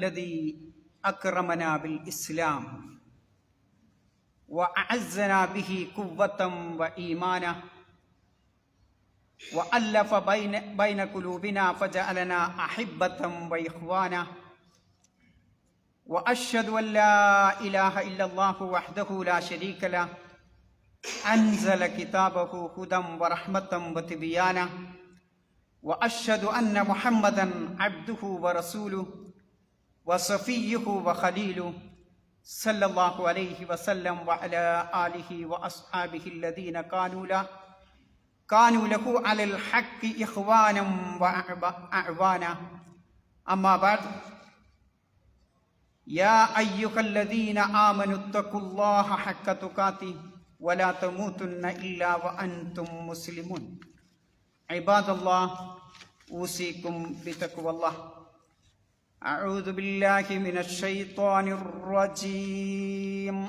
الذي أكرمنا بالإسلام وأعزنا به قوة وإيمانا وألف بين بين قلوبنا فجعلنا أحبة وإخوانا وأشهد أن لا إله إلا الله وحده لا شريك له أنزل كتابه هدى ورحمة وتبيانا وأشهد أن محمدا عبده ورسوله وصفيه وخليله صلى الله عليه وسلم وعلى آله وأصحابه الذين كانوا له كانوا له على الحق إخوانا وأعوانا أما بعد يا أيها الذين آمنوا اتقوا الله حق تقاته ولا تموتن إلا وأنتم مسلمون. عباد الله أوصيكم بتقوى الله. أعوذ بالله من الشيطان الرجيم.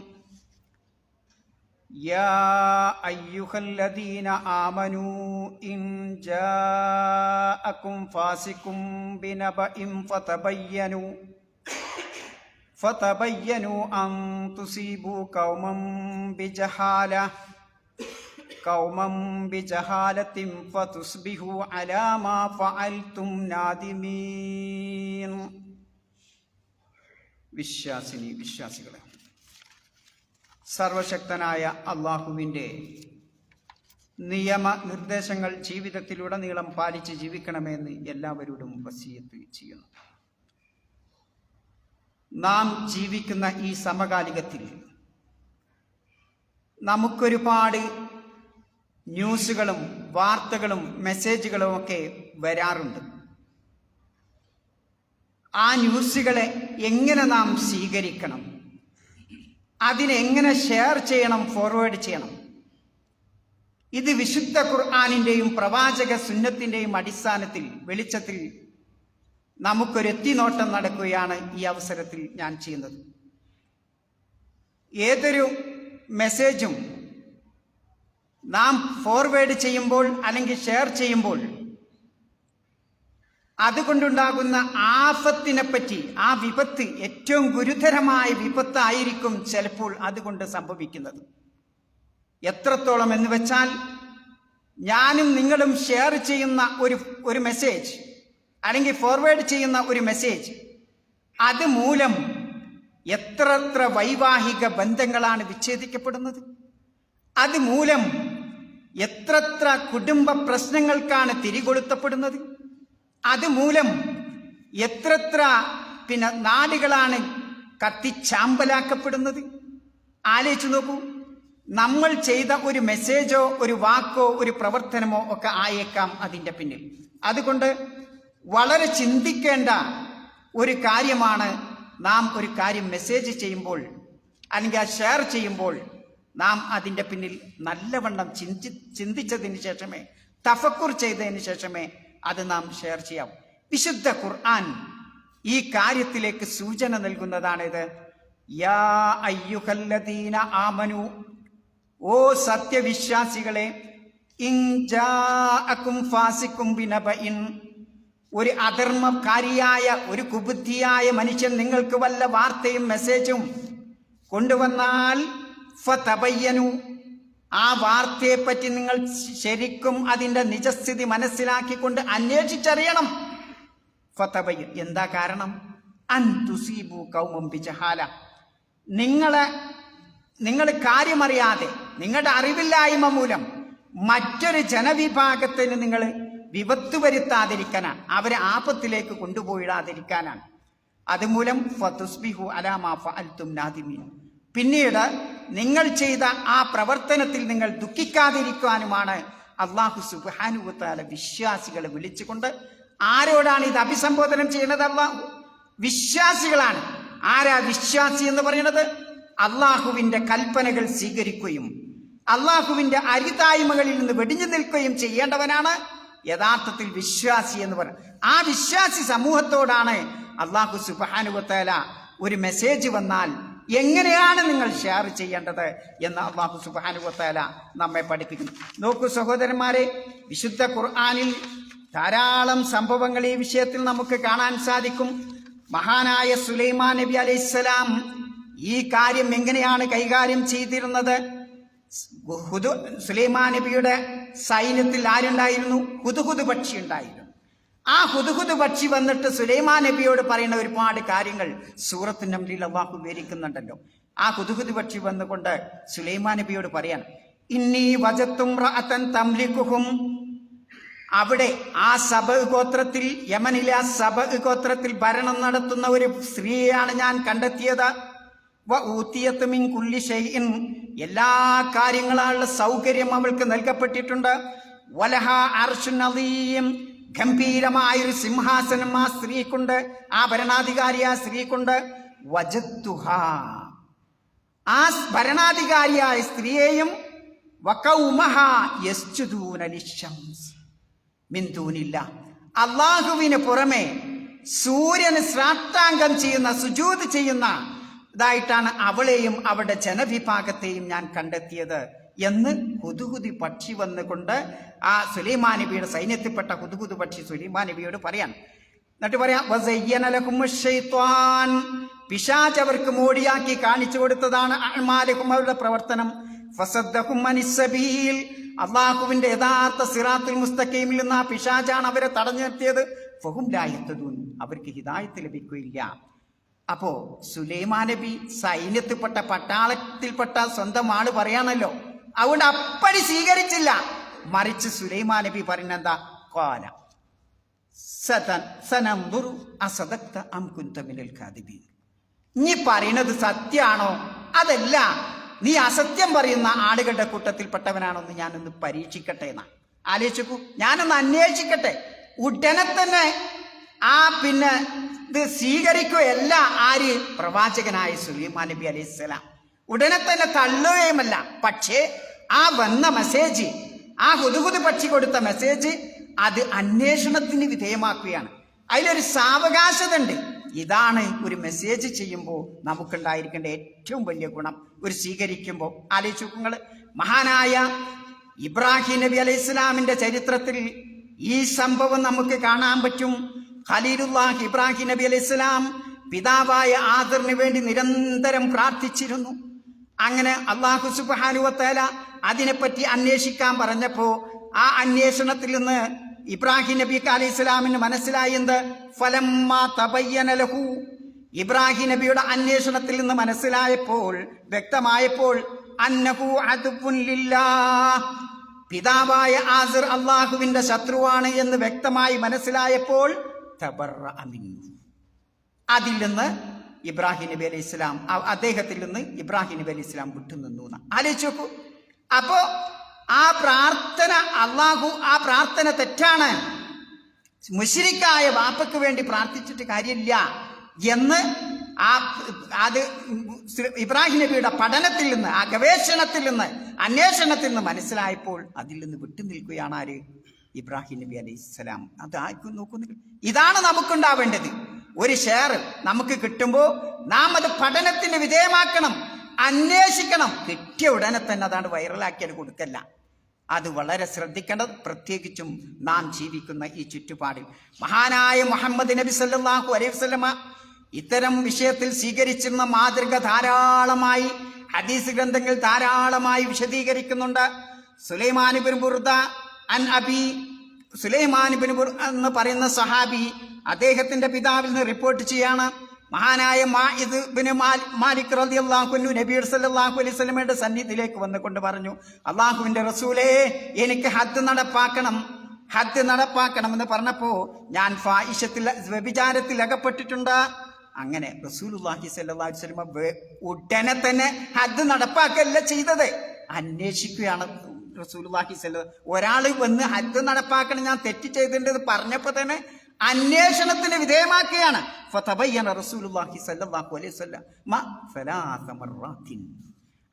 يا أيها الذين آمنوا إن جاءكم فاسق بنبأ فتبينوا فتبينوا أن تصيبوا قوما بجهالة قوما بجهالة فتصبحوا على ما فعلتم نادمين. വിശ്വാസിനി വിശ്വാസികളെ. സർവശക്തനായ അള്ളാഹുവിന്റെ നിയമനിർദ്ദേശങ്ങൾ ജീവിതത്തിലുടനീളം പാലിച്ച് ജീവിക്കണമെന്ന് എല്ലാവരോടും വസീയത്ത് ചെയ്യുന്നു. നാം ജീവിക്കുന്ന ഈ സമകാലികത്തിൽ നമുക്കൊരുപാട് ന്യൂസുകളും വാർത്തകളും മെസ്സേജുകളും ഒക്കെ വരാറുണ്ട്. ആ ന്യൂസുകളെ എങ്ങനെ നാം സ്വീകരിക്കണം? അതിനെങ്ങനെ ഷെയർ ചെയ്യണം ഫോർവേഡ് ചെയ്യണം? ഇത് വിശുദ്ധ ഖുർആാനിന്റെയും പ്രവാചക സുന്നത്തിന്റെയും അടിസ്ഥാനത്തിൽ വെളിച്ചത്തിൽ നമുക്കൊരു എത്തിനോട്ടം നടക്കുകയാണ് ഈ അവസരത്തിൽ ഞാൻ ചെയ്യുന്നത്. ഏതൊരു മെസ്സേജും നാം ഫോർവേഡ് ചെയ്യുമ്പോൾ അല്ലെങ്കിൽ ഷെയർ ചെയ്യുമ്പോൾ അതുകൊണ്ടുണ്ടാകുന്ന ആഫത്തിനെ പറ്റി ആ വിപത്ത് ഏറ്റവും ഗുരുതരമായ വിപത്തായിരിക്കും ചിലപ്പോൾ അതുകൊണ്ട് സംഭവിക്കുന്നത്. എത്രത്തോളം എന്ന് വെച്ചാൽ ഞാനും നിങ്ങളും ഷെയർ ചെയ്യുന്ന ഒരു ഒരു മെസ്സേജ് അല്ലെങ്കിൽ ഫോർവേഡ് ചെയ്യുന്ന ഒരു മെസ്സേജ് അത് മൂലം എത്ര എത്ര വൈവാഹിക ബന്ധങ്ങളാണ് വിച്ഛേദിക്കപ്പെടുന്നത്. അത് മൂലം എത്രത്ര കുടുംബ പ്രശ്നങ്ങൾക്കാണ് തിരികൊളുത്തപ്പെടുന്നത്. അതുമൂലം എത്രത്ര പിന്നെ നാടുകളാണ് കത്തിച്ചാമ്പലാക്കപ്പെടുന്നത് ആലോചിച്ചു നോക്കൂ. നമ്മൾ ചെയ്ത ഒരു മെസ്സേജോ ഒരു വാക്കോ ഒരു പ്രവർത്തനമോ ഒക്കെ ആയേക്കാം അതിന്റെ പിന്നിൽ. അതുകൊണ്ട് വളരെ ചിന്തിക്കേണ്ട ഒരു കാര്യമാണ് നാം ഒരു കാര്യം മെസ്സേജ് ചെയ്യുമ്പോൾ അല്ലെങ്കിൽ ആ ഷെയർ ചെയ്യുമ്പോൾ നാം അതിന്റെ പിന്നിൽ നല്ലവണ്ണം ചിന്തി ചിന്തിച്ചതിന് ശേഷമേ തഫക്കുർ ചെയ്തതിന് ശേഷമേ അത് നാം ഷെയർ ചെയ്യാം. വിശുദ്ധ ഖുർആൻ ഈ കാര്യത്തിലേക്ക് സൂചന നൽകുന്നതാണിത്. യാ ആമനു. ഓ സത്യവിശ്വാസികളെ ും ഒരു അധർമ്മകാരിയായ ഒരു കുബുദ്ധിയായ മനുഷ്യൻ നിങ്ങൾക്ക് വല്ല വാർത്തയും മെസ്സേജും കൊണ്ടുവന്നാൽ ഫതബയ്യനു. ആ വാർത്തയെപ്പറ്റി നിങ്ങൾ ശരിക്കും അതിന്റെ നിജസ്ഥിതി മനസ്സിലാക്കിക്കൊണ്ട് അന്വേഷിച്ചറിയണം. ഫത്തബയ്യ എന്താ കാരണം? അൻതുസീബു കൗമം ബിജഹാല. നിങ്ങളെ നിങ്ങൾ കാര്യമറിയാതെ നിങ്ങളുടെ അറിവില്ലായ്മ മൂലം മറ്റൊരു ജനവിഭാഗത്തിന് നിങ്ങൾ വിപത്ത് വരുത്താതിരിക്കാനാണ് അവരെ ആപത്തിലേക്ക് കൊണ്ടുപോയിടാതിരിക്കാനാണ്. അതുമൂലം ഫതുസ്ബിഹു അലാമാ ഫഅൽതും നാദിമീൻ. പിന്നീട് നിങ്ങൾ ചെയ്ത ആ പ്രവർത്തനത്തിൽ നിങ്ങൾ ദുഃഖിക്കാതിരിക്കുവാനുമാണ് അള്ളാഹു സുബാനുവത്താല വിശ്വാസികളെ വിളിച്ചുകൊണ്ട് ആരോടാണ് ഇത് അഭിസംബോധനം ചെയ്യുന്നത് അള്ളാഹു? വിശ്വാസികളാണ്. ആരാ വിശ്വാസി എന്ന് പറയുന്നത്? അള്ളാഹുവിന്റെ കൽപ്പനകൾ സ്വീകരിക്കുകയും അള്ളാഹുവിന്റെ അരിതായ്മകളിൽ നിന്ന് വെടിഞ്ഞു നിൽക്കുകയും ചെയ്യേണ്ടവനാണ് യഥാർത്ഥത്തിൽ വിശ്വാസി എന്ന് പറയുന്നത് ആ വിശ്വാസി സമൂഹത്തോടാണ് അള്ളാഹു സുബാനുവത്തേല ഒരു മെസ്സേജ് വന്നാൽ എങ്ങനെയാണ് നിങ്ങൾ ഷെയർ ചെയ്യേണ്ടത് എന്ന് അള്ളാഹു സുബാനുവത്തേല നമ്മെ പഠിപ്പിക്കുന്നു. നോക്കൂ സഹോദരന്മാരെ വിശുദ്ധ ഖുർആാനിൽ ധാരാളം സംഭവങ്ങൾ ഈ വിഷയത്തിൽ നമുക്ക് കാണാൻ സാധിക്കും. മഹാനായ സുലൈമാൻ നബി അലൈഹിസ്സലാം ഈ കാര്യം എങ്ങനെയാണ് കൈകാര്യം ചെയ്തിരുന്നത്? ഹുദു സുലൈമാൻ നബിയുടെ സൈന്യത്തിൽ ആരുണ്ടായിരുന്നു? ഹുദുഹുദ് പക്ഷി ഉണ്ടായിരുന്നു. ആ ഹുദുഹുദ് പക്ഷി വന്നിട്ട് സുലൈമാൻ നബിയോട് പറയുന്ന ഒരുപാട് കാര്യങ്ങൾ സൂറത്ത് നമ്രിൽ അള്ളാഹു വിവരിക്കുന്നുണ്ടല്ലോ. ആ ഹുദുഹുദ് പക്ഷി വന്നുകൊണ്ട് സുലൈമാൻ നബിയോട് പറയാൻ ഇന്നീ വജത്തും തംലിക്കുഹും അവിടെ ആ സബ ഗോത്രത്തിൽ യമനിലെ ആ സബ ഗോത്രത്തിൽ ഭരണം നടത്തുന്ന ഒരു സ്ത്രീയാണ് ഞാൻ കണ്ടെത്തിയത്. ഊത്തിയത്തുമിൻ മിൻ കുല്ലി ഷെയ്ൻ എല്ലാ കാര്യങ്ങളുള്ള സൗകര്യം അവൾക്ക് നൽകപ്പെട്ടിട്ടുണ്ട്. വലഹ അർഷുൻ അദീം ഗംഭീരമായ ഒരു സിംഹാസനം ആ സ്ത്രീക്കുണ്ട് ആ ഭരണാധികാരി ആ സ്ത്രീക്കുണ്ട്. വജത്തുഹ ആ ഭരണാധികാരിയായ സ്ത്രീയെയും മിന്തൂനില്ല. അള്ളാഹുവിന് പുറമെ സൂര്യന് ശ്രാഷ്ടാംഗം ചെയ്യുന്ന സുജൂത് ചെയ്യുന്ന ഇതായിട്ടാണ് അവളെയും അവളുടെ ജനവിഭാഗത്തെയും ഞാൻ കണ്ടെത്തിയത്. എന്ന് ഹുദുഹുദി പക്ഷി വന്നുകൊണ്ട് ആ സുലൈമാൻ നബിയുടെ സൈന്യത്തിൽപ്പെട്ട ഹുദുഹുദ് പക്ഷി സുലൈമാൻ നബിയോട് പറയാൻ. എന്നിട്ട് പറയാം "വസയ്യന ലഹുമു ശൈത്വാൻ." പിശാച് അവർക്ക് മോടിയാക്കി കാണിച്ചു കൊടുത്തതാണ് അഅ്മാലുഹും അവരുടെ പ്രവർത്തനം. അള്ളാഹുവിന്റെ യഥാർത്ഥ സിറാത്തുൽ മുസ്തഖീമിൽ നിന്ന് ആ പിശാചാണ് അവരെ തടഞ്ഞു നിർത്തിയത്. ഫഹും അവർക്ക് ഹിദായത്ത് ലഭിക്കുകയില്ല. അപ്പോ സുലൈമാ നബി സൈന്യത്തിൽപ്പെട്ട പട്ടാളത്തിൽപ്പെട്ട സ്വന്തം ആൾ പറയാണല്ലോ. അതുകൊണ്ട് അപ്പടി സ്വീകരിച്ചില്ല. മറിച്ച് സുലൈമാ നബി കോല സതൻ- സനംദുറു അസദക്ത അം. നീ പറയുന്നത് സത്യാണോ? അതല്ല നീ അസത്യം പറയുന്ന ആളുകളുടെ കൂട്ടത്തിൽപ്പെട്ടവനാണോ എന്ന് ഞാനൊന്ന് പരീക്ഷിക്കട്ടെ എന്നാ. ആലോചിക്കൂ ഞാനൊന്ന് അന്വേഷിക്കട്ടെ. ഉടനെ തന്നെ ആ പിന്നെ ഇത് സ്വീകരിക്കുകയല്ല ആര്? പ്രവാചകനായ സുലൈമാ നബി അലൈഹി സ്വലാം ഉടനെ തന്നെ തള്ളുകയുമല്ല. പക്ഷേ ആ വന്ന മെസ്സേജ് ആ ഹുദുഹുദ് പക്ഷി കൊടുത്ത മെസ്സേജ് അത് അന്വേഷണത്തിന് വിധേയമാക്കുകയാണ്. അതിലൊരു സാവകാശത ഉണ്ട് ഇതാണ് ഒരു മെസ്സേജ് ചെയ്യുമ്പോൾ നമുക്കുണ്ടായിരിക്കേണ്ട ഏറ്റവും വലിയ ഗുണം. ഒരു സ്വീകരിക്കുമ്പോൾ ആലോചിക്കുങ്ങൾ മഹാനായ ഇബ്രാഹിം നബി അലൈഹി ഇസ്ലാമിന്റെ ചരിത്രത്തിൽ ഈ സംഭവം നമുക്ക് കാണാൻ പറ്റും. ഖലീലുല്ലാഹ് ഇബ്രാഹിം നബി അലൈഹി ഇസ്ലാം പിതാവായ ആദറിന് വേണ്ടി നിരന്തരം പ്രാർത്ഥിച്ചിരുന്നു. അങ്ങനെ അള്ളാഹു സുബാനുവത്തേല അതിനെപ്പറ്റി അന്വേഷിക്കാൻ പറഞ്ഞപ്പോ ആ അന്വേഷണത്തിൽ നിന്ന് ഇബ്രാഹിം നബി അലൈഹി ഇസ്ലാമിന് ഫലമ്മ തബയ്യനലഹു ഇബ്രാഹിം നബിയുടെ അന്വേഷണത്തിൽ നിന്ന് മനസ്സിലായപ്പോൾ വ്യക്തമായപ്പോൾ അന്നഹു പിതാവായ ആസിർ അള്ളാഹുവിന്റെ ശത്രുവാണ് എന്ന് വ്യക്തമായി മനസ്സിലായപ്പോൾ. അതിൽ നിന്ന് ഇബ്രാഹിം നബി അലൈഹി ഇസ്ലാം അദ്ദേഹത്തിൽ നിന്ന് ഇബ്രാഹിം നബി അലൈഹി ഇസ്ലാം വിട്ടുനിന്നു എന്ന്. ആലോചിച്ച് നോക്കൂ. അപ്പോ ആ പ്രാർത്ഥന അള്ളാഹു ആ പ്രാർത്ഥന തെറ്റാണ്. മുഷിരിക്കായ വാപ്പയ്ക്ക് വേണ്ടി പ്രാർത്ഥിച്ചിട്ട് കാര്യമില്ല എന്ന് ആ അത് ഇബ്രാഹിം നബിയുടെ പഠനത്തിൽ നിന്ന് ആ ഗവേഷണത്തിൽ നിന്ന് അന്വേഷണത്തിൽ നിന്ന് മനസ്സിലായപ്പോൾ അതിൽ നിന്ന് വിട്ടുനിൽക്കുകയാണ് ആര്? ഇബ്രാഹിം നബി അലൈഹി സ്വലാം. അത് ആർക്കും നോക്കുന്നില്ല. ഇതാണ് നമുക്കുണ്ടാവേണ്ടത്. ഒരു ഷെയർ നമുക്ക് കിട്ടുമ്പോൾ നാം അത് പഠനത്തിന് വിധേയമാക്കണം അന്വേഷിക്കണം. കിട്ടിയ ഉടനെ തന്നെ അതാണ് വൈറലാക്കിയത് കൊടുക്കല്ല. അത് വളരെ ശ്രദ്ധിക്കേണ്ടത് പ്രത്യേകിച്ചും നാം ജീവിക്കുന്ന ഈ ചുറ്റുപാടിൽ. മഹാനായ മുഹമ്മദ് നബി സല്ലല്ലാഹു അലൈഹി വസല്ലമ ഇത്തരം വിഷയത്തിൽ സ്വീകരിച്ചിരുന്ന മാതൃക ധാരാളമായി ഹദീസ് ഗ്രന്ഥങ്ങൾ ധാരാളമായി വിശദീകരിക്കുന്നുണ്ട്. സുലൈമാൻ ബിൻ ബുർദ അൻ അബി സുലൈമാൻ ബിൻ എന്ന് പറയുന്ന സഹാബി അദ്ദേഹത്തിന്റെ പിതാവിൽ നിന്ന് റിപ്പോർട്ട് ചെയ്യാണ്. മഹാനായ മാഇദ് ബിൻ മാലിക് റളിയല്ലാഹു അൻഹു നബീർ സല്ലാഹു അലൈഹി സ്വലമയുടെ സന്നിധിയിലേക്ക് വന്നുകൊണ്ട് പറഞ്ഞു അള്ളാഹുവിന്റെ റസൂലേ എനിക്ക് ഹദ് നടപ്പാക്കണം ഹദ് നടപ്പാക്കണം എന്ന് പറഞ്ഞപ്പോ ഞാൻ ഫായിഷത്തിൽ വ്യഭിചാരത്തിൽ അകപ്പെട്ടിട്ടുണ്ട്. അങ്ങനെ റസൂലുള്ളാഹി സ്വല്ലല്ലാഹു അലൈഹി വസല്ലമ ഉടനെ തന്നെ ഹദ് നടപ്പാക്കല്ല ചെയ്തത്. അന്വേഷിക്കുകയാണ് റസൂലുള്ളാഹി സല്ല ഒരാൾ വന്ന് ഹജ്ജ് നടപ്പാക്കണം ഞാൻ തെറ്റ് ചെയ്തിട്ടുണ്ട് പറഞ്ഞപ്പോൾ തന്നെ അന്വേഷണത്തിന് വിധേയമാക്കുകയാണ്. റസൂലുള്ളാഹി സല്ലല്ലാഹു അലൈഹി വസല്ലം. മ സലാസ മർറാത്തിൻ.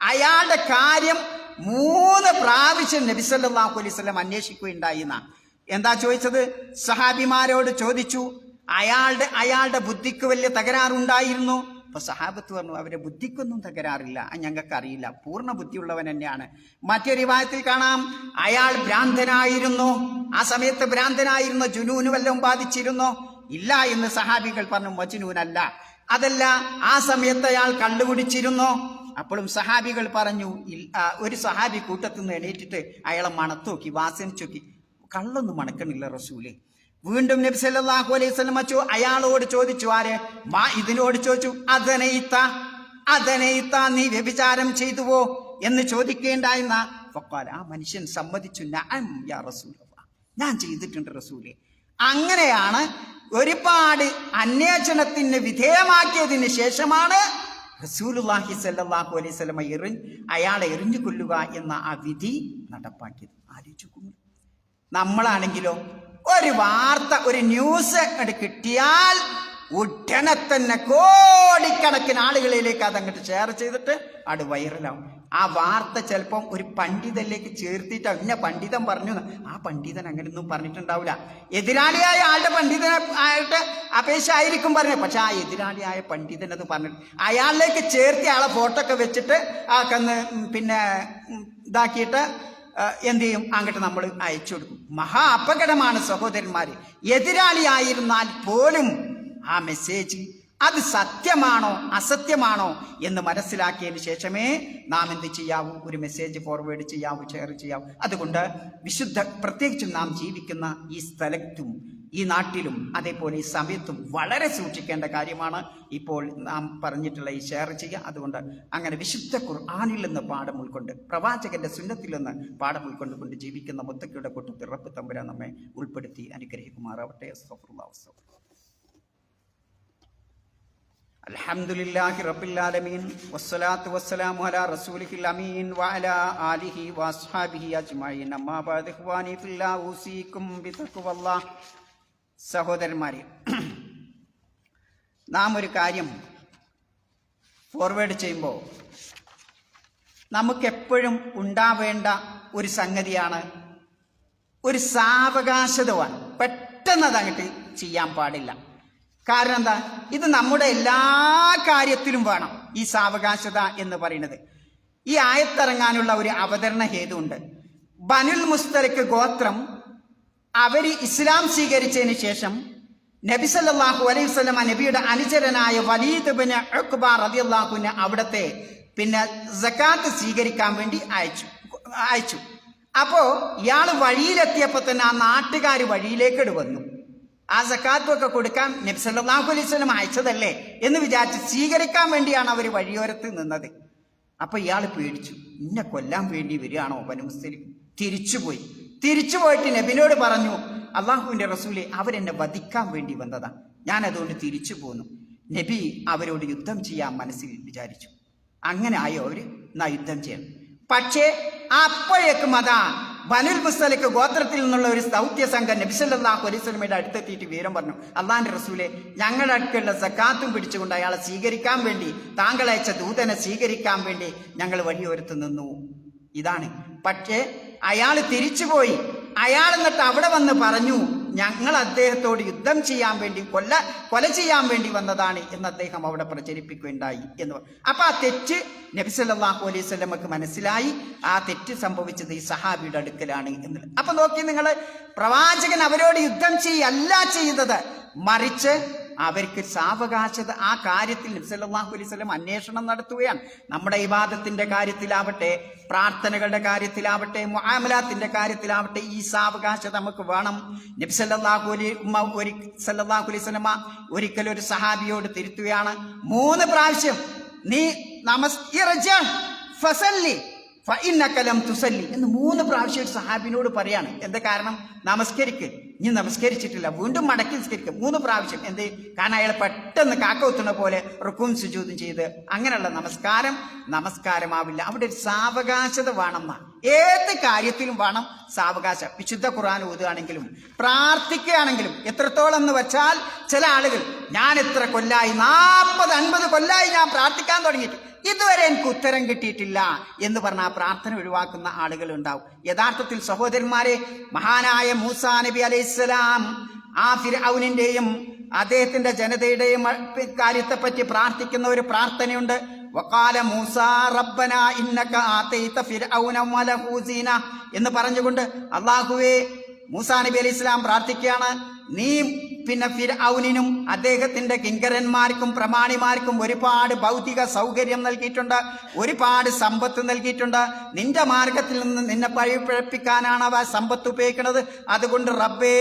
അയാളുടെ കാര്യം മൂന്ന് പ്രാവശ്യം നബി സല്ലല്ലാഹു അലൈഹി വസല്ലം അന്വേഷിക്കുകയുണ്ടായി എന്നാ എന്താ ചോദിച്ചത്? സഹാബിമാരോട് ചോദിച്ചു. അയാളുടെ അയാളുടെ ബുദ്ധിക്ക് വലിയ തകരാറുണ്ടായിരുന്നു. അപ്പൊ സഹാബത്ത് പറഞ്ഞു അവരെ ബുദ്ധിക്കൊന്നും തകരാറില്ല. അത് ഞങ്ങൾക്ക് അറിയില്ല പൂർണ ബുദ്ധിയുള്ളവൻ തന്നെയാണ്. മറ്റൊരു വിവാഹത്തിൽ കാണാം അയാൾ ഭ്രാന്തനായിരുന്നു. ആ സമയത്ത് ഭ്രാന്തനായിരുന്നു ജുനൂന് വല്ലതും ബാധിച്ചിരുന്നോ? ഇല്ല എന്ന് സഹാബികൾ പറഞ്ഞു മജ്നൂനല്ല. അതല്ല ആ സമയത്ത് അയാൾ കണ്ടുപിടിച്ചിരുന്നോ അപ്പോഴും സഹാബികൾ പറഞ്ഞു ഒരു സഹാബി കൂട്ടത്തിൽ നിന്ന് എണീറ്റിട്ട് അയാളെ മണത്തോക്കി വാസനിച്ചോക്കി കള്ളൊന്നും മണക്കണില്ല റസൂലെ. വീണ്ടും നബി സല്ലല്ലാഹു അലൈഹി വസല്ലം അച്ചു അയാളോട് ചോദിച്ചു ആര്? മാ ഇതിനോട് ചോദിച്ചു അതനയിത്ത അതനയിത്ത നീ വ്യഭിചാരം ചെയ്തുവോ? എന്ന് ചോദിക്കേണ്ടായിരുന്ന ഫഖാല ആ മനുഷ്യൻ സമ്മതിച്ചു നഅം യാ റസൂലല്ലാഹ് ഞാൻ ചെയ്തിട്ടുണ്ട് റസൂലെ. അങ്ങനെയാണ് ഒരുപാട് അന്വേഷണത്തിന് വിധേയമാക്കിയതിന് ശേഷമാണ് റസൂലുള്ളാഹി സല്ലല്ലാഹു അലൈഹി വസല്ലം എറി അയാളെ എറിഞ്ഞു കൊല്ലുക എന്ന ആ വിധി നടപ്പാക്കിയത്. ആലോചിക്കുന്നു നമ്മളാണെങ്കിലോ ഒരു വാർത്ത ഒരു ന്യൂസ് അങ്ങോട്ട് കിട്ടിയാൽ ഉടനെ തന്നെ കോടിക്കണക്കിന് ആളുകളിലേക്ക് അത് അങ്ങോട്ട് ഷെയർ ചെയ്തിട്ട് അത് വൈറലാവും ആ വാർത്ത ചിലപ്പം ഒരു പണ്ഡിതനിലേക്ക് ചേർത്തിട്ട് ഇന്ന പണ്ഡിതൻ പറഞ്ഞു ആ പണ്ഡിതൻ അങ്ങനെ ഒന്നും പറഞ്ഞിട്ടുണ്ടാവില്ല. എതിരാളിയായ ആളുടെ പണ്ഡിതനെ ആയിട്ട് അപേക്ഷ ആയിരിക്കും പറഞ്ഞത്. പക്ഷെ ആ എതിരാളിയായ പണ്ഡിതൻ അത് പറഞ്ഞു അയാളിലേക്ക് ചേർത്തി ആളെ ഫോട്ടോ ഒക്കെ വെച്ചിട്ട് ആ കന്ന് പിന്നെ ഇതാക്കിയിട്ട് എന്ത് ചെയ്യും? അങ്ങോട്ട് നമ്മൾ അയച്ചു കൊടുക്കും. മഹാ അപകടമാണ് സഹോദരന്മാര്. എതിരാളിയായിരുന്നാൽ പോലും ആ മെസ്സേജ് അത് സത്യമാണോ അസത്യമാണോ എന്ന് മനസ്സിലാക്കിയതിന് ശേഷമേ നാം എന്ത് ചെയ്യാവൂ? ഒരു മെസ്സേജ് ഫോർവേഡ് ചെയ്യാവൂ ഷെയർ ചെയ്യാവൂ. അതുകൊണ്ട് വിശുദ്ധ പ്രത്യേകിച്ചും നാം ജീവിക്കുന്ന ഈ സ്ഥലത്തും ഈ നാട്ടിലും അതേപോലെ ഈ സമയത്തും വളരെ സൂക്ഷിക്കേണ്ട കാര്യമാണ് ഇപ്പോൾ നാം പറഞ്ഞിട്ടുള്ള ഈ ഷെയർ ചെയ്യുക. അതുകൊണ്ട് അങ്ങനെ വിശുദ്ധ ഖുർആാനിൽ നിന്ന് പാഠം ഉൾക്കൊണ്ട് പ്രവാചകന്റെ സുന്നത്തിൽ നിന്ന് പാഠം ഉൾക്കൊണ്ട് കൊണ്ട് ജീവിക്കുന്ന മുത്തക്കയുടെ കൂട്ടത്തിൽ റബ്ബ് തമ്പുരാൻ നമ്മെ ഉൾപ്പെടുത്തി അനുഗ്രഹിക്കുമാറാവട്ടെ. വസ്തഗ്ഫിറുല്ലാഹ്. അൽഹംദുലില്ലാഹി റബ്ബിൽ ആലമീൻ. വസ്സലാത്തു വസ്സലാമു അലാ റസൂലിഹിൽ അമീൻ. വഅലാ ആലിഹി വഅസ്ഹാബിഹി അജ്മഈൻ. അമ്മാ ബഅദ് ഇഖ്വാനി ഫില്ലാഹ് ഊസീകും ബിതഖ്വല്ലാഹ് സഹോദരന്മാരെ നാം ഒരു കാര്യം ഫോർവേഡ് ചെയ്യുമ്പോൾ നമുക്കെപ്പോഴും ഉണ്ടാവേണ്ട ഒരു സംഗതിയാണ് ഒരു സാവകാശതമാണ് പെട്ടെന്ന് അതങ്ങട്ട് ചെയ്യാൻ പാടില്ല. കാരണം എന്താ? ഇത് നമ്മുടെ എല്ലാ കാര്യത്തിലും വേണം ഈ സാവകാശത എന്ന് പറയുന്നത്. ഈ ആയത്തിറങ്ങാനുള്ള ഒരു അവതരണ ഹേതുണ്ട്. ബനുൽ മുസ്തലക്ക് ഗോത്രം അവർ ഇസ്ലാം സ്വീകരിച്ചതിന് ശേഷം നബി സല്ലല്ലാഹു അലൈഹി വസല്ലമ നബിയുടെ അനുചരനായ വലീദ് ബിൻ അക്ബാർ അലി അള്ളാഹുവിനെ അവിടത്തെ പിന്നെ സക്കാത്ത് സ്വീകരിക്കാൻ വേണ്ടി അയച്ചു അയച്ചു. അപ്പോൾ ഇയാൾ വഴിയിലെത്തിയപ്പോൾ തന്നെ ആ നാട്ടുകാർ വഴിയിലേക്ക് വന്നു. ആ സക്കാത്തുമൊക്കെ കൊടുക്കാൻ നബി സല്ലല്ലാഹു അലൈഹി സ്വലം അയച്ചതല്ലേ എന്ന് വിചാരിച്ച് സ്വീകരിക്കാൻ വേണ്ടിയാണ് അവർ വഴിയോരത്ത് നിന്നത്. അപ്പോൾ ഇയാൾ പേടിച്ചു ഇന്നെ കൊല്ലാൻ വേണ്ടി വരികയാണോ ബനുമുസ്തലിം തിരിച്ചുപോയി. തിരിച്ചു പോയിട്ട് നബിനോട് പറഞ്ഞു അള്ളാഹുവിന്റെ റസൂലെ അവരെന്നെ വധിക്കാൻ വേണ്ടി വന്നതാ. ഞാൻ അതുകൊണ്ട് തിരിച്ചു പോന്നു. നബി അവരോട് യുദ്ധം ചെയ്യാൻ മനസ്സിൽ വിചാരിച്ചു. അങ്ങനെ ആയോ അവർ നാ യുദ്ധം ചെയ്യണം. പക്ഷേ അപ്പോഴേക്കും അതാ ബനുൽ മുസ്തലിക്ക് ഗോത്രത്തിൽ നിന്നുള്ള ഒരു സൗത്യ സംഘം നബിസല്ലാഹു അലൈസ്മയുടെ അടുത്തെത്തിയിട്ട് വീരം പറഞ്ഞു. അള്ളാന്റെ റസൂലെ ഞങ്ങളുടെ അടുക്കുള്ള സക്കാത്തും പിടിച്ചുകൊണ്ട് അയാളെ സ്വീകരിക്കാൻ വേണ്ടി താങ്കൾ അയച്ച ദൂതനെ സ്വീകരിക്കാൻ വേണ്ടി ഞങ്ങൾ വഴിയോരത്ത് നിന്നു. ഇതാണ്. പക്ഷേ അയാൾ തിരിച്ചുപോയി. അയാൾ എന്നിട്ട് അവിടെ വന്ന് പറഞ്ഞു ഞങ്ങൾ അദ്ദേഹത്തോട് യുദ്ധം ചെയ്യാൻ വേണ്ടി കൊല്ല കൊല ചെയ്യാൻ വേണ്ടി വന്നതാണ് എന്ന് അദ്ദേഹം അവിടെ പ്രചരിപ്പിക്കുകയുണ്ടായി എന്ന് പറഞ്ഞു. അപ്പൊ ആ തെറ്റ് നബിസല്ലാഹു അലൈഹി സ്വലമക്ക് മനസ്സിലായി. ആ തെറ്റ് സംഭവിച്ചത് ഈ സഹാബിയുടെ അടുക്കലാണ് എന്നുള്ളത് അപ്പൊ നോക്കി നിങ്ങൾ പ്രവാചകൻ അവരോട് യുദ്ധം ചെയ്യല്ല ചെയ്തത്. മറിച്ച് അവർക്ക് സാവകാശത ആ കാര്യത്തിൽ നബ്സല്ലാഹു അലൈഹി സ്വലം അന്വേഷണം നടത്തുകയാണ്. നമ്മുടെ ഇവാദത്തിന്റെ കാര്യത്തിലാവട്ടെ പ്രാർത്ഥനകളുടെ കാര്യത്തിലാവട്ടെ മുഹാമലാത്തിന്റെ കാര്യത്തിലാവട്ടെ ഈ സാവകാശത നമുക്ക് വേണം. നബ്സല്ലാഹു അലി ഉമ്മ ഒരു സല്ലാഹു അലൈഹി സ്വലമ ഒരിക്കൽ ഒരു സഹാബിയോട് തിരുത്തുകയാണ്. മൂന്ന് പ്രാവശ്യം നീ നമസ് ഇറജ ഫസല്ലി തുസല്ലി എന്ന് മൂന്ന് പ്രാവശ്യം ഒരു സഹാബിനോട് പറയാണ്. എന്താ കാരണം? നമസ്കരിക്ക്. ഇനി നമസ്കരിച്ചിട്ടില്ല. വീണ്ടും മടക്കി നിസ്കരിക്കുക മൂന്ന് പ്രാവശ്യം എന്ത്? കാരണം അയാൾ പെട്ടെന്ന് കാക്കവത്തുന്ന പോലെ റുക്കും സുജൂതും ചെയ്ത് അങ്ങനെയുള്ള നമസ്കാരം നമസ്കാരമാവില്ല. അവിടെ ഒരു സാവകാശത വേണം ഏത് കാര്യത്തിലും വേണം സാവകാശം. വിശുദ്ധ ഖുർആൻ ഓതുകയാണെങ്കിലും പ്രാർത്ഥിക്കുകയാണെങ്കിലും എത്രത്തോളം എന്ന് വെച്ചാൽ ചില ആളുകൾ ഞാൻ എത്ര കൊല്ലായി നാൽപ്പത് അൻപത് കൊല്ലായി ഞാൻ പ്രാർത്ഥിക്കാൻ തുടങ്ങിയിട്ട് ഇതുവരെ എനിക്ക് ഉത്തരം കിട്ടിയിട്ടില്ല എന്ന് പറഞ്ഞ ആ പ്രാർത്ഥന ഒഴിവാക്കുന്ന ആളുകൾ ഉണ്ടാവും യഥാർത്ഥത്തിൽ സഹോദരന്മാരെ മഹാനായ മൂസാ നബി അലൈഹിസ്സലാം ആ ഫിർഔനിന്റെയും അദ്ദേഹത്തിന്റെ ജനതയുടെയും കാര്യത്തെ പറ്റി പ്രാർത്ഥിക്കുന്ന ഒരു പ്രാർത്ഥനയുണ്ട്. മൂസ ഇന്നക ആതൈത ഫിർഔന എന്ന് പറഞ്ഞുകൊണ്ട് അള്ളാഹുവേ മൂസാ നബി അലൈഹി ഇസ്ലാം പ്രാർത്ഥിക്കുകയാണ്. നീ പിന്നെ ഫിർഔനിനും അദ്ദേഹത്തിന്റെ കിങ്കരന്മാർക്കും പ്രമാണിമാർക്കും ഒരുപാട് ഭൗതിക സൗകര്യം നൽകിയിട്ടുണ്ട് ഒരുപാട് സമ്പത്ത് നൽകിയിട്ടുണ്ട്. നിന്റെ മാർഗത്തിൽ നിന്ന് നിന്നെ പഴിപ്പിഴപ്പിക്കാനാണ് അവ സമ്പത്ത് ഉപയോഗിക്കുന്നത്. അതുകൊണ്ട് റബ്ബേ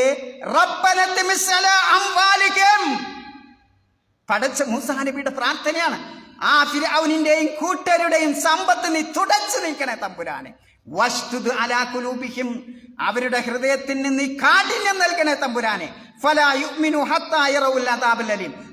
പടച്ച മൂസാനബിയുടെ പ്രാർത്ഥനയാണ്. ആ ഫിർഔനിന്റെയും കൂട്ടരുടെയും സമ്പത്ത് നീ തുടച്ചു നീക്കണേ തമ്പുരാനെ. വസ്തുത് അലാകുലൂബിഹിം അവരുടെ ഹൃദയത്തിന് നീ കാഠിന്യം നൽകണേ തമ്പുരാനെ.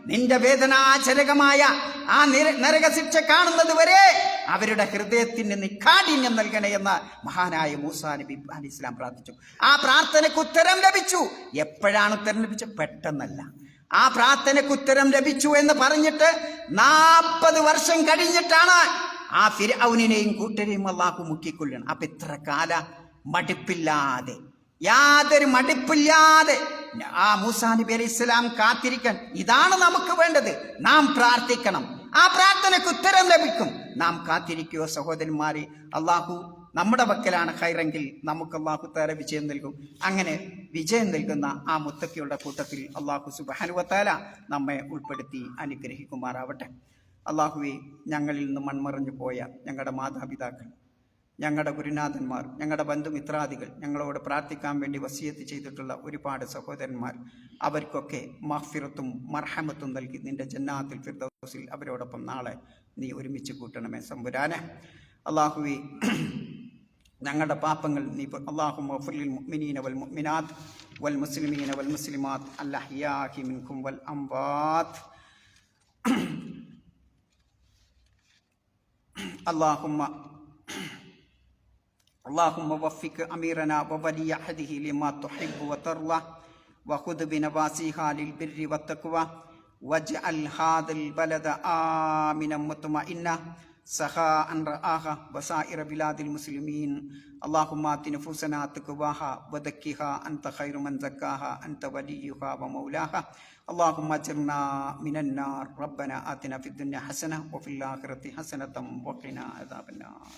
നിന്റെ വേദനാചരകമായ ആ നരകശിക്ഷ കാണുന്നത് വരെ അവരുടെ ഹൃദയത്തിന് നീ കാഠിന്യം നൽകണേ എന്ന് മഹാനായ മൂസാ നബി അലി ഇസ്ലാം പ്രാർത്ഥിച്ചു. ആ പ്രാർത്ഥനയ്ക്ക് ഉത്തരം ലഭിച്ചു. എപ്പോഴാണ് ഉത്തരം ലഭിച്ചത്? പെട്ടെന്നല്ല. ആ പ്രാർത്ഥനയ്ക്ക് ഉത്തരം ലഭിച്ചു എന്ന് പറഞ്ഞിട്ട് നാൽപ്പത് വർഷം കഴിഞ്ഞിട്ടാണ് ആ ഫിരൗനിനെയും കൂട്ടരെയും അള്ളാഹു മുക്കിക്കൊള്ളണം അപ്പൊ ഇത്ര കാല മടുപ്പില്ലാതെ യാതൊരു മടുപ്പില്ലാതെ ആ മൂസാ നബി അലൈഹി ഇസ്ലാം കാത്തിരിക്കാൻ ഇതാണ് നമുക്ക് വേണ്ടത്. നാം പ്രാർത്ഥിക്കണം. ആ പ്രാർത്ഥനയ്ക്ക് ഉത്തരം ലഭിക്കും. നാം കാത്തിരിക്കുകയോ സഹോദരന്മാരെ? അള്ളാഹു നമ്മുടെ വക്കലാണ് ഹൈറെങ്കിൽ നമുക്ക് അള്ളാഹു താര വിജയം നൽകും. അങ്ങനെ വിജയം നൽകുന്ന ആ മുത്തക്കിയുടെ കൂട്ടത്തിൽ അള്ളാഹു സുബാനുവത്താല നമ്മെ ഉൾപ്പെടുത്തി അനുഗ്രഹിക്കുമാറാവട്ടെ. അള്ളാഹുവെ ഞങ്ങളിൽ നിന്ന് മൺമറഞ്ഞു പോയ ഞങ്ങളുടെ മാതാപിതാക്കൾ ഞങ്ങളുടെ ഗുരുനാഥന്മാർ ഞങ്ങളുടെ ബന്ധുമിത്രാദികൾ ഞങ്ങളോട് പ്രാർത്ഥിക്കാൻ വേണ്ടി വസീയത്ത് ചെയ്തിട്ടുള്ള ഒരുപാട് സഹോദരന്മാർ അവർക്കൊക്കെ മഹ്ഫിറത്തും മർഹമത്തും നൽകി നിന്റെ ജന്നാത്തിൽ ഫിർദൗസിൽ അവരോടൊപ്പം നാളെ നീ ഒരുമിച്ച് കൂട്ടണമേ സമ്പുരാന അള്ളാഹുവി ഞങ്ങളുടെ പാപ്പങ്ങൾ നീ അള്ളാഹു മഫുലിൽ മുഅ്മിനീന വൽ മുഅ്മിനാത്ത് വൽ മുസ്ലിമീന വൽ മുസ്ലിമാത്ത് അല്ലഹ്യാഹി മിൻകും വൽ അംവാത്ത്. اللهم اللهم وفق أميرنا وولي عهده لما تحب وترضى وخذ بنواسيها للبر والتقوى واجعل هذا البلد آمنا مطمئنا. سخاء رآها وسائر بلاد المسلمين اللهم آت نفوسنا تقواها وزكها أنت خير من زكاها أنت وليها ومولاها اللهم اجرنا من النار ربنا آتنا في الدنيا حسنة وفي الآخرة حسنة وقنا عذاب النار